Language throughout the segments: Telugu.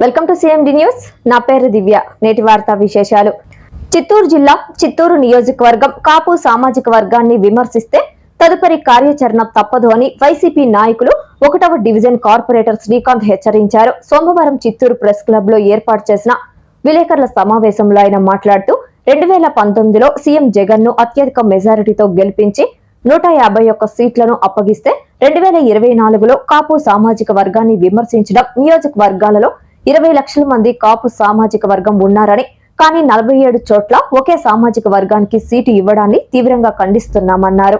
Welcome to CMD news నా పేరు దివ్య. నేటి వార్తా విశేషాలు. చిత్తూరు జిల్లా చిత్తూరు నియోజకవర్గం కాపు సామాజిక వర్గాన్ని విమర్శిస్తే తదుపరి కార్యాచరణ తప్పదు అని వైసీపీ నాయకులు ఒకటవ డివిజన్ కార్పొరేటర్ శ్రీకాంత్ హెచ్చరించారు. సోమవారం చిత్తూరు ప్రెస్ క్లబ్లో ఏర్పాటు చేసిన విలేకరుల సమావేశంలో ఆయన మాట్లాడుతూ రెండు వేల పంతొమ్మిదిలో సీఎం జగన్ను అత్యధిక మెజారిటీతో గెలిపించి నూట యాభై ఒక్క సీట్లను అప్పగిస్తే రెండు వేల ఇరవై నాలుగులో కాపు సామాజిక వర్గాన్ని విమర్శించడం నియోజకవర్గాలలో ఇరవై లక్షల మంది కాపు సామాజిక వర్గం ఉన్నారని కానీ నలభై ఏడు చోట్ల ఒకే సామాజిక వర్గానికి సీటు ఇవ్వడాన్ని తీవ్రంగా ఖండిస్తున్నామన్నారు.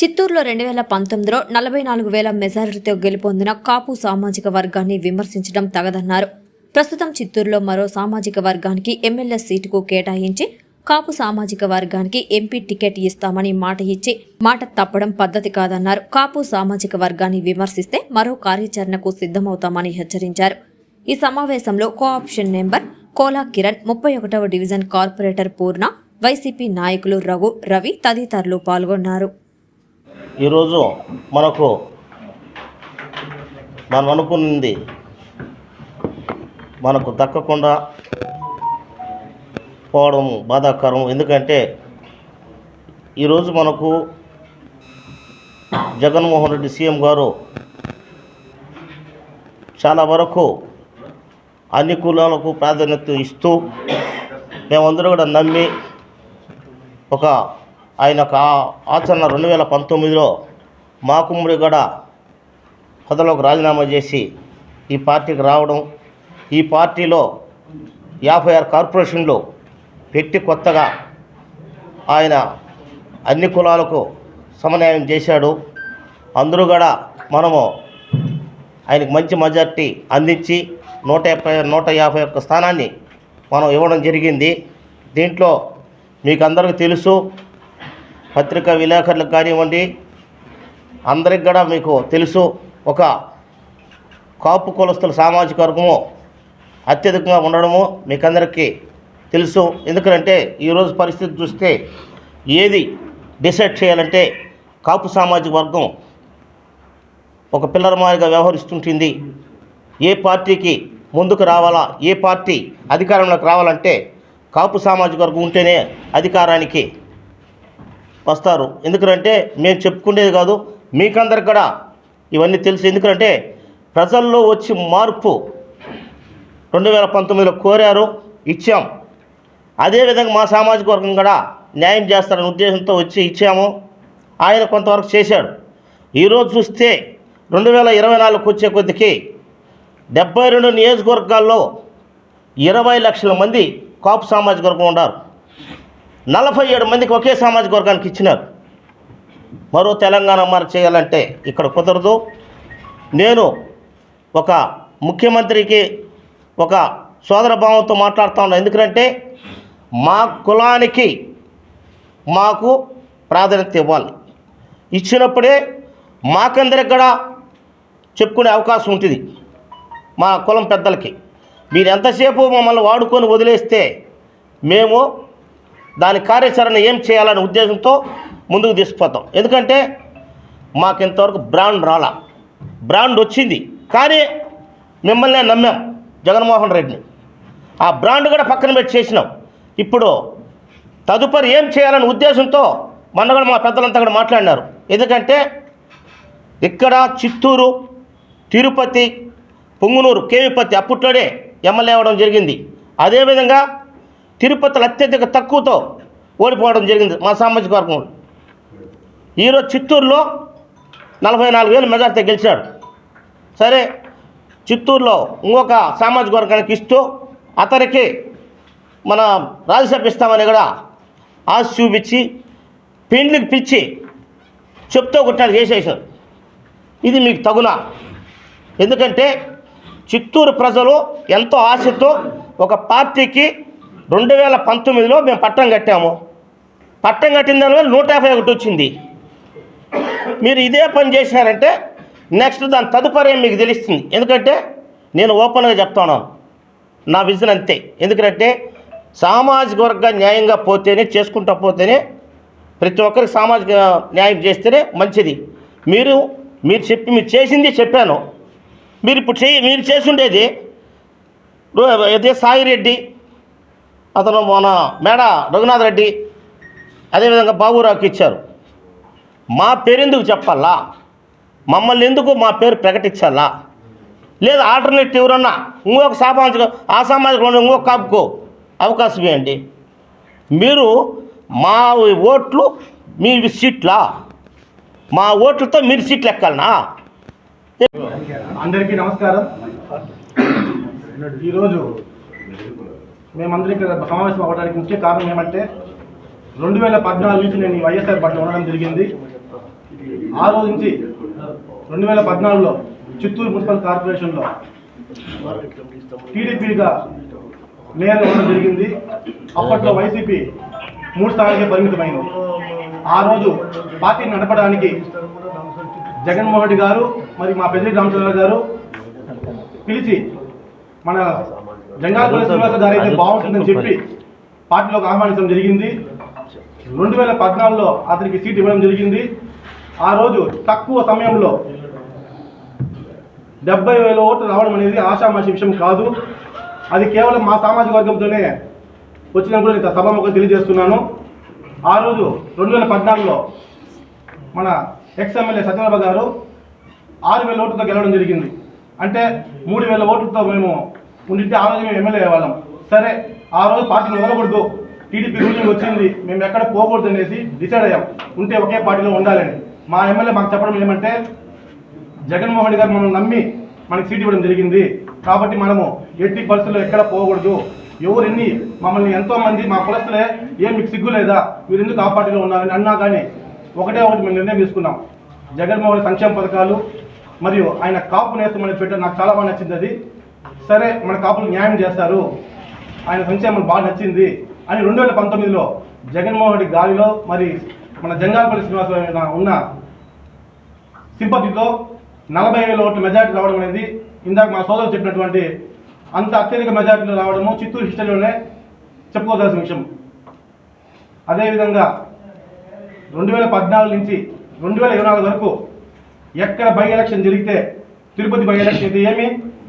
చిత్తూరులో రెండు వేల పంతొమ్మిదిలో నలభై నాలుగు వేల మెజారిటీతో గెలుపొందిన కాపు సామాజిక వర్గాన్ని విమర్శించడం తగదన్నారు. ప్రస్తుతం చిత్తూరులో మరో సామాజిక వర్గానికి ఎమ్మెల్యే సీటుకు కేటాయించి కాపు సామాజిక వర్గానికి ఎంపీ టికెట్ ఇస్తామని మాట ఇచ్చి మాట తప్పడం పద్ధతి కాదన్నారు. కాపు సామాజిక వర్గాన్ని విమర్శిస్తే మరో కార్యాచరణకు సిద్ధమవుతామని హెచ్చరించారు. ఈ సమావేశంలో కోఆప్షన్ నెంబర్ కోలా కిరణ్ ముప్పై ఒకటవ డివిజన్ కార్పొరేటర్ పూర్ణ వైసీపీ నాయకులు రఘు రవి తదితరులు పాల్గొన్నారు. ఈరోజు మనకు మనం అనుకున్నది మనకు దక్కకుండా పోవడం బాధాకరం. ఎందుకంటే ఈరోజు మనకు జగన్మోహన్ రెడ్డి సీఎం గారు చాలా వరకు అన్ని కులాలకు ప్రాధాన్యత ఇస్తూ మేమందరూ కూడా నమ్మి ఒక ఆయన ఒక ఆచరణ రెండు వేల పంతొమ్మిదిలో మా కుమ్మడి కూడా పదలోకి రాజీనామా చేసి ఈ పార్టీకి రావడం ఈ పార్టీలో యాభై ఆరు కార్పొరేషన్లు పెట్టి కొత్తగా ఆయన అన్ని కులాలకు సమన్వయం చేశాడు. అందరూ కూడా మనము ఆయనకు మంచి మెజార్టీ అందించి నూట యాభై నూట యాభై ఒక్క స్థానాన్ని మనం ఇవ్వడం జరిగింది. దీంట్లో మీకు అందరికీ తెలుసు పత్రికా విలేకరులకు కానివ్వండి అందరికి కూడా మీకు తెలుసు ఒక కాపు కులస్తుల సామాజిక వర్గము అత్యధికంగా ఉండడము మీకు అందరికీ తెలుసు. ఎందుకంటే ఈరోజు పరిస్థితి చూస్తే ఏది డిసైడ్ చేయాలంటే కాపు సామాజిక వర్గం ఒక పిల్లల మాదిరిగా వ్యవహరిస్తుంటుంది. ఏ పార్టీకి ముందుకు రావాలా ఏ పార్టీ అధికారంలోకి రావాలంటే కాపు సామాజిక వర్గం ఉంటేనే అధికారానికి వస్తారు. ఎందుకంటే మేము చెప్పుకునేది కాదు మీకందరికి కూడా ఇవన్నీ తెలుసు. ఎందుకంటే ప్రజల్లో వచ్చి మార్పు రెండు వేల పంతొమ్మిదిలో కోరారు ఇచ్చాం. అదేవిధంగా మా సామాజిక వర్గం కూడా న్యాయం చేస్తారనే ఉద్దేశంతో వచ్చి ఇచ్చాము. ఆయన కొంతవరకు చేశాడు. ఈరోజు చూస్తే రెండు వేల ఇరవై నాలుగుకి వచ్చే కొద్దికి డెబ్బై రెండు నియోజకవర్గాల్లో ఇరవై లక్షల మంది కాపు సామాజిక వర్గం ఉన్నారు. నలభై ఏడు మందికి ఒకే సామాజిక వర్గానికి ఇచ్చినారు. మరో తెలంగాణ మరి చేయాలంటే ఇక్కడ కుదరదు. నేను ఒక ముఖ్యమంత్రికి ఒక సోదర భావంతో మాట్లాడుతూ ఉన్నా. ఎందుకంటే మా కులానికి మాకు ప్రాధాన్యత ఇవ్వాలి. ఇచ్చినప్పుడే మాకందరికి కూడా చెప్పుకునే అవకాశం ఉంటుంది మా కులం పెద్దలకి. మీరు ఎంతసేపు మమ్మల్ని వాడుకొని వదిలేస్తే మేము దాని కార్యాచరణ ఏం చేయాలనే ఉద్దేశంతో ముందుకు తీసుకుపోతాం. ఎందుకంటే మాకు ఇంతవరకు బ్రాండ్ రాలా. బ్రాండ్ వచ్చింది. కానీ మిమ్మల్ని నమ్మాం జగన్మోహన్ రెడ్డిని. ఆ బ్రాండ్ కూడా పక్కన పెట్టి చేసినాం. ఇప్పుడు తదుపరి ఏం చేయాలనే ఉద్దేశంతో మొన్న కూడా మా పెద్దలంతా కూడా మాట్లాడినారు. ఎందుకంటే ఇక్కడ చిత్తూరు తిరుపతి పొంగునూరు కేవిపతి అప్పట్లోనే ఎమ్మెల్యే అవ్వడం జరిగింది. అదేవిధంగా తిరుపతిలో అత్యధిక తక్కువతో ఓడిపోవడం జరిగింది మా సామాజిక వర్గం ఈరోజు చిత్తూరులో నలభై నాలుగు వేలు మెజార్టీ గెలిచాడు. సరే చిత్తూరులో ఇంకొక సామాజిక వర్గానికి ఇస్తూ అతనికి మన రాజ్యసభ ఇస్తామని కూడా ఆశ చూపించి పెండ్లికి పిచ్చి చెప్తూ కొట్టాడు చేసేసారు ఇది మీకు తగునా? ఎందుకంటే చిత్తూరు ప్రజలు ఎంతో ఆశతో ఒక పార్టీకి రెండు వేల పంతొమ్మిదిలో మేము పట్టం కట్టాము. పట్టం కట్టిన దానివల్ల నూట యాభై ఒకటి వచ్చింది. మీరు ఇదే పని చేసినారంటే నెక్స్ట్ దాని తదుపరి మీకు తెలుస్తుంది? ఎందుకంటే నేను ఓపెన్గా చెప్తాను నా విజన్ అంతే. ఎందుకంటే సామాజిక వర్గ న్యాయంగా పోతేనే చేసుకుంటా పోతేనే ప్రతి ఒక్కరికి సామాజిక న్యాయం చేస్తేనే మంచిది. మీరు మీరు చెప్పి మీరు చేసింది చెప్పాను. మీరు ఇప్పుడు చేయి మీరు చేసుండేది అయితే సాయి సాయిరెడ్డి అతను మన మేడ రఘునాథ్ రెడ్డి అదేవిధంగా బాబురావుకి ఇచ్చారు. మా పేరు ఎందుకు చెప్పాలా? మమ్మల్ని ఎందుకు మా పేరు ప్రకటించాలా? లేదా ఆల్టర్నేట్ ఎవరన్నా ఇంకొక సామాజిక ఆ సామాజిక ఇంకొక కాపుకు అవకాశం ఇవ్వండి మీరు మా ఓట్లు మీ సీట్లా మా ఓట్లతో మీరు సీట్లు ఎక్కాలనా? అందరికీ నమస్కారం. ఈరోజు మేమందరం ఇక్కడ సమావేశం అవ్వడానికి ముఖ్య కారణం ఏమంటే రెండు వేల పద్నాలుగు నుంచి నేను వైఎస్ఆర్ పార్టీలో ఉండడం జరిగింది. ఆ రోజు నుంచి రెండు వేల పద్నాలుగులో చిత్తూరు మున్సిపల్ కార్పొరేషన్లో టీడీపీగా మేయర్ ఉండడం జరిగింది. అప్పట్లో వైసీపీ మూడు స్థానాలకే పరిమితమైంది. ఆ రోజు పార్టీని నడపడానికి జగన్మోహన్ రెడ్డి గారు మరి మా పెద్ద రామచంద్ర గారు పిలిచి మన జంగాల శ్రీనివాస గారు అయితే బాగుంటుందని చెప్పి పార్టీలోకి ఆహ్వానించడం జరిగింది. రెండు వేల పద్నాలుగులో అతనికి సీట్ ఇవ్వడం జరిగింది. ఆ రోజు తక్కువ సమయంలో డెబ్బై వేల ఓట్లు రావడం అనేది ఆశామాషి విషయం కాదు. అది కేవలం మా సామాజిక వర్గంతోనే వచ్చిన కూడా నేను సభాముఖం తెలియజేస్తున్నాను. ఆ రోజు రెండు వేల పద్నాలుగులో మన ఎక్స్ ఎమ్మెల్యే సత్యనాభ గారు ఆరు వేల ఓట్లతో గెలవడం జరిగింది. అంటే మూడు వేల ఓట్లతో మేము ఉండింటే ఆ రోజు మేము ఎమ్మెల్యే అయ్యేవాళ్ళం. సరే ఆ రోజు పార్టీని వదలకూడదు టీడీపీ రూలింగ్ వచ్చింది. మేము ఎక్కడ పోకూడదు అనేసి డిసైడ్ అయ్యాం. ఉంటే ఒకే పార్టీలో ఉండాలని. మా ఎమ్మెల్యే మాకు చెప్పడం ఏమంటే జగన్మోహన్ రెడ్డి గారు మనం నమ్మి మనకి సీట్ ఇవ్వడం జరిగింది. కాబట్టి మనము ఎట్టి పరిస్థితుల్లో ఎక్కడ పోకూడదు. ఎవరిని మమ్మల్ని ఎంతోమంది మా కులస్తులే ఏం మీకు సిగ్గు లేదా? మీరు ఎందుకు ఆ పార్టీలో ఉన్నారని అన్నా కానీ ఒకటే ఒకటి మేము నిర్ణయం తీసుకున్నాం. జగన్మోహన్ సంక్షేమ పథకాలు మరియు ఆయన కాపు నేస్తం అనేది పెట్టారు నాకు చాలా బాగా నచ్చింది అది. సరే మన కాపులు న్యాయం చేస్తారు. ఆయన సంక్షేమం బాగా నచ్చింది అని రెండు వేల పంతొమ్మిదిలో జగన్మోహన్ రెడ్డి గాలిలో మరి మన జంగాలపల్లి శ్రీనివాసరావు ఉన్న సింపతితో నలభై వేల ఓట్ల మెజార్టీ రావడం అనేది ఇందాక మా సోదరులు చెప్పినటువంటి అంత అత్యధిక మెజార్టీలో రావడము చిత్తూరు హిస్టరీలోనే చెప్పుకోదలసిన విషయం. అదేవిధంగా రెండు వేల పద్నాలుగు నుంచి రెండు వేల ఇరవై నాలుగు వరకు ఎక్కడ బై ఎలక్షన్ జరిగితే తిరుపతి బై ఎలక్షన్ అయితే ఏమి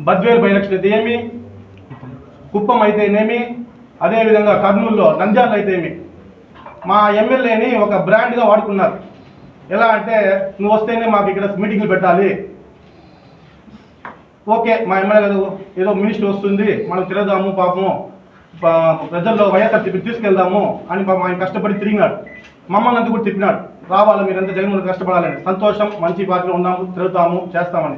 బద్వేలు బై ఎలక్షన్ అయితే ఏమి కుప్పం అయితేనేమి అదేవిధంగా కర్నూలులో నంద్యాల అయితే ఏమి. మా ఎమ్మెల్యేని ఒక బ్రాండ్గా వాడుకున్నారు. ఎలా అంటే నువ్వు వస్తేనే మాకు ఇక్కడ మీటింగ్లు పెట్టాలి. ఓకే మా ఎమ్మెల్యే గారు ఏదో మినిస్టర్ వస్తుంది మనం తిరగదాము పాపము ప్రజల్లో వైఎస్ఆర్సీపీ తీసుకెళ్దాము అని పాపం ఆయన కష్టపడి తిరిగినాడు. మమ్మల్ని అంతా కూడా తిప్పినాడు రావాలి మీరంతా జగన్మోహన్ కష్టపడాలని. సంతోషం మంచి పార్టీలో ఉన్నాము తిరుగుతాము చేస్తామని.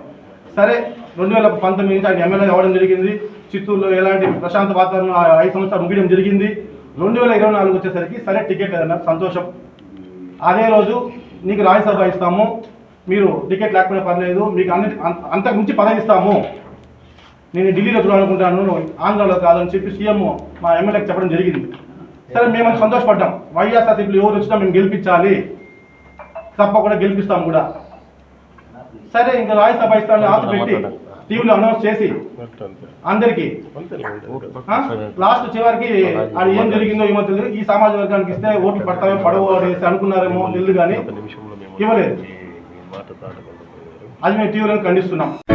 సరే రెండు వేల పంతొమ్మిది నుంచి ఆయన ఎమ్మెల్యే అవ్వడం జరిగింది. చిత్తూరులో ఎలాంటి ప్రశాంత వాతావరణం ఆ ఐదు సంవత్సరాలు ముగియడం జరిగింది. రెండు వేల ఇరవై నాలుగు వచ్చేసరికి సరే టికెట్ లేదన్నారు సంతోషం. అదే రోజు నీకు రాజ్యసభ ఇస్తాము. మీరు టికెట్ లేకపోయినా పర్లేదు మీకు అన్ని అంత- అంతకు మించి పదవి ఇస్తాము. నేను ఢిల్లీలో చూడాలనుకుంటాను ఆంధ్రాలో కాదని చెప్పి సీఎం మా ఎమ్మెల్యేకి చెప్పడం జరిగింది. సరే మేము సంతోషపడ్డాం. వైఎస్ఆర్సీపీలు ఎవరు వచ్చినా మేము గెలిపించాలి. తప్పకుండా గెలిపిస్తాం కూడా. సరే ఇంకా రాజ్యసభ ఇస్తాను ఆశ పెట్టి టీవీలో అనౌన్స్ చేసి అందరికీ లాస్ట్ చివరికి అది ఏం జరిగిందో ఏమో తెలియదు. ఈ సామాజిక వర్గానికి ఇస్తే ఓట్లు పడతామో పడవో అనేసి అనుకున్నారేమో తెలియదు కానీ ఇవ్వలేదు. అది మేము టీవీలో ఖండిస్తున్నాం.